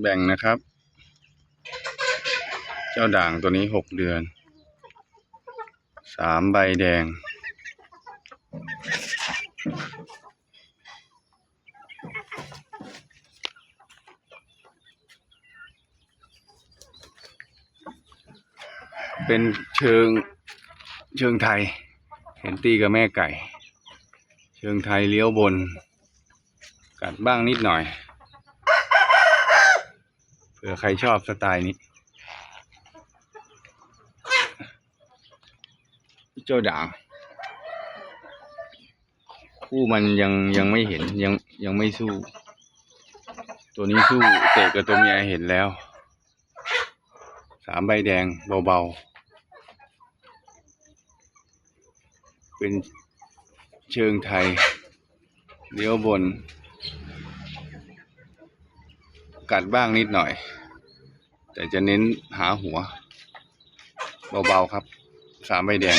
แบ่งนะครับ เจ้าด่างตัวนี้หกเดือน สามใบแดง เป็นเชิงเชิงไทย เห็นตีกับแม่ไก่ เชิงไทยเลี้ยวบน กัดบ้างนิดหน่อย เผื่อใครชอบสไตล์นี้ เจ้าด่างคู่มันยังยังไม่เห็นยังยังไม่สู้ ตัวนี้สู้เตะกับตัวเมียเห็นแล้ว สามใบแดงเบาๆ เป็นเชิงไทยเลี้ยวบน กัดบ้างนิดหน่อย แต่จะเน้นหาหัว เบาๆครับ สามใบแดง